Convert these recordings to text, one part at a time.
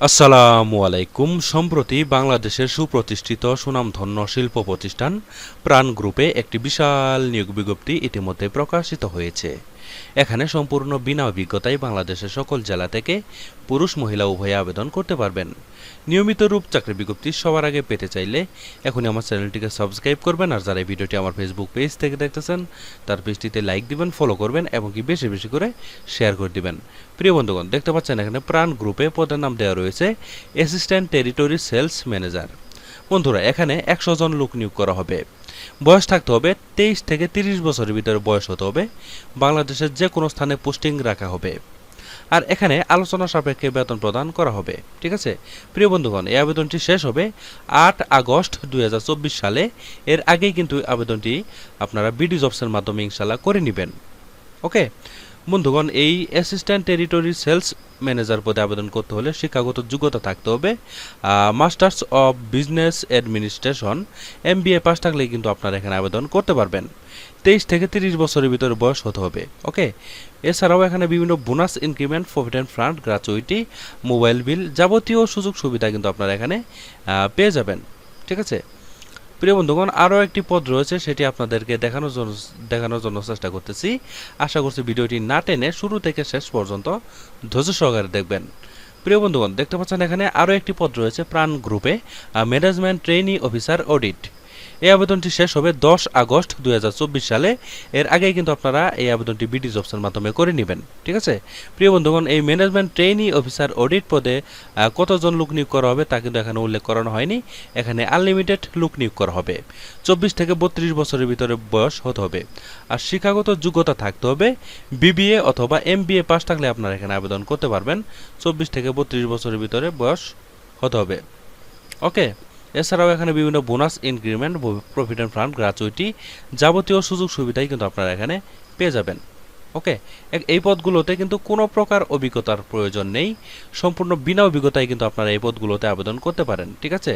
আসসালামু আলাইকুম। সম্প্রতি বাংলাদেশের সুপ্রতিষ্ঠিত সুনামধন্য শিল্প প্রতিষ্ঠান প্রাণ গ্রুপে একটি বিশাল নিয়োগ বিজ্ঞপ্তি ইতিমধ্যে প্রকাশিত হয়েছে। এখানে সম্পূর্ণ বিনা অভিজ্ঞতায় বাংলাদেশের সকল জেলা থেকে পুরুষ মহিলা উভয়ে আবেদন করতে পারবেন। নিয়মিত রূপ চাকরি বিজ্ঞপ্তি সবার আগে পেতে চাইলে এখনই আমার চ্যানেলটিকে সাবস্ক্রাইব করবেন, আর যারা এই ভিডিওটি আমার ফেসবুক পেজ থেকে দেখতেছেন, তার পেজটিতে লাইক দিবেন ফলো করবেন, এবং কি বেশি বেশি করে শেয়ার করে দিবেন। প্রিয় বন্ধুগণ, দেখতে পাচ্ছেন এখানে প্রাণ গ্রুপে পদের নাম দেওয়া রয়েছে অ্যাসিস্ট্যান্ট টেরিটরি সেলস ম্যানেজার বন্ধুরা, এখানে একশো জন লোক নিয়োগ করা হবে। বয়স থাকতে হবে তেইশ থেকে তিরিশ বছরের ভিতরে বয়স হতে হবে। বাংলাদেশের যে কোনো স্থানে পোস্টিং রাখা হবে। আর এখানে আলোচনা সাপেক্ষে বেতন প্রদান করা হবে, ঠিক আছে? প্রিয় বন্ধুগণ, এই আবেদনটি শেষ হবে আট আগস্ট দুই হাজার চব্বিশ সালে। এর আগেই কিন্তু আবেদনটি আপনারা বিডি জবসের মাধ্যমে ইনশাল্লাহ করে নেবেন। ওকে? বন্ধুগণ, এই অ্যাসিস্ট্যান্ট টেরিটরি সেলস ম্যানেজার পদে আবেদন করতে হলে শিক্ষাগত যোগ্যতা থাকতে হবে। Masters of business administration M B A pass থাকলেই কিন্তু আপনারা এখানে আবেদন করতে পারবেন। তেইশ থেকে তিরিশ বছরের ভিতরে বয়স হতে হবে, ওকে? এছাড়াও এখানে বিভিন্ন bonus increment provident fund gratuity mobile bill যাবতীয় সুযোগ সুবিধা কিন্তু আপনারা এখানে পেয়ে যাবেন, ঠিক আছে? প্রিয় বন্ধুগণ, আরও একটি পদ রয়েছে, সেটি আপনাদেরকে দেখানোর জন্য দেখানোর জন্য চেষ্টা করতেছি। আশা করছি ভিডিওটি না টেনে শুরু থেকে শেষ পর্যন্ত ধৈর্য সহকারে দেখবেন। প্রিয় বন্ধুগণ, দেখতে পাচ্ছেন এখানে আরও একটি পদ রয়েছে প্রাণ গ্রুপে ম্যানেজমেন্ট ট্রেনি অফিসার অডিট এই আবেদনটি শেষ হবে দশ আগস্ট দুই হাজার চব্বিশ সালে। এর আগেই কিন্তু আপনারা এই আবেদনটি বিডি জবসের মাধ্যমে করে নেবেন, ঠিক আছে? প্রিয় বন্ধুগণ, এই ম্যানেজমেন্ট ট্রেনি অফিসার অডিট পদে কতজন লোক নিয়োগ করা হবে তা কিন্তু এখানে উল্লেখ করানো হয়নি। এখানে আনলিমিটেড লোক নিয়োগ করা হবে। চব্বিশ থেকে বত্রিশ বছরের ভিতরে বয়স হতে হবে। আর শিক্ষাগত যোগ্যতা থাকতে হবে। বিবিএ অথবা এম বি এ পাস থাকলে আপনারা এখানে আবেদন করতে পারবেন। চব্বিশ থেকে বত্রিশ বছরের ভিতরে বয়স হতে হবে। ওকে? এছাড়াও এখানে বিভিন্ন bonus increment provident fund gratuity যাবতীয় সুযোগ সুবিধাই কিন্তু আপনারা এখানে পেয়ে যাবেন। ওকে এই পদগুলোতে কিন্তু কোনো প্রকার অভিজ্ঞতার প্রয়োজন নেই। সম্পূর্ণ বিনা অভিজ্ঞতায় কিন্তু আপনারা এই পদগুলোতে আবেদন করতে পারেন। ঠিক আছে?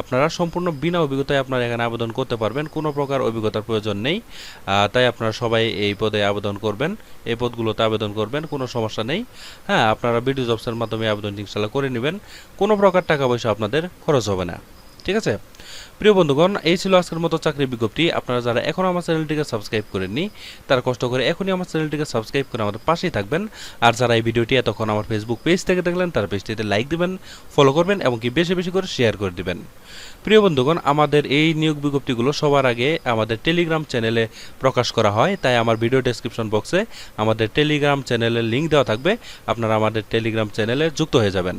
আপনারা সম্পূর্ণ বিনা অভিজ্ঞতায় আপনারা এখানে আবেদন করতে পারবেন, কোনো প্রকার অভিজ্ঞতার প্রয়োজন নেই। তাই আপনারা সবাই এই পদে আবেদন করবেন, এই পদগুলোতে আবেদন করবেন, কোনো সমস্যা নেই। হ্যাঁ আপনারা বিডি জবসের মাধ্যমে আবেদন ইনশাল্লাহ করে নেবেন। কোনো প্রকার টাকা পয়সা আপনাদের খরচ হবে না। ঠিক আছে? প্রিয় বন্ধুগণ, এই ছিল আজকের মতো চাকরি বিজ্ঞপ্তি। আপনারা যারা এখনও আমার চ্যানেলটিকে সাবস্ক্রাইব করেননি, তারা কষ্ট করে এখনই আমার চ্যানেলটিকে সাবস্ক্রাইব করে আমাদের পাশেই থাকবেন। আর যারা এই ভিডিওটি এতক্ষণ আমার ফেসবুক পেজ থেকে দেখলেন, তার পেজটিতে লাইক দিবেন ফলো করবেন এবং কি বেশি বেশি করে শেয়ার করে দিবেন। প্রিয় বন্ধুগণ, আমাদের এই নিয়োগ বিজ্ঞপ্তিগুলো সবার আগে আমাদের টেলিগ্রাম চ্যানেলে প্রকাশ করা হয়। তাই আমার ভিডিও ডেসক্রিপশন বক্সে আমাদের টেলিগ্রাম চ্যানেলের লিঙ্ক দেওয়া থাকবে। আপনারা আমাদের টেলিগ্রাম চ্যানেলে যুক্ত হয়ে যাবেন।